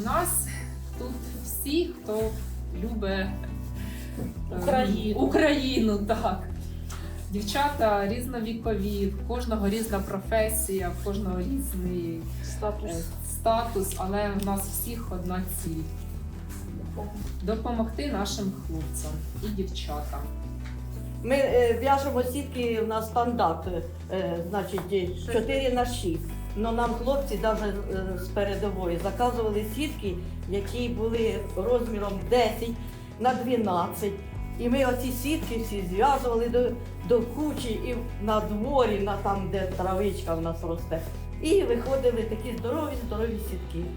У нас тут всі, хто любить е, Україну. Україну, так. Дівчата різновікові, в кожного різна професія, в кожного різний е, Статус. статус, але в нас всіх одна ціль допомогти нашим хлопцям і дівчатам. Ми е, в'яжемо сітки, у нас стандарт, е, значить 4 на 6. Но нам хлопці навіть з передової заказували сітки, які були розміром 10 на 12. І ми оці сітки всі зв'язували до, до кучі і на дворі, на там, де травичка в нас росте. І виходили такі здорові, здорові сітки.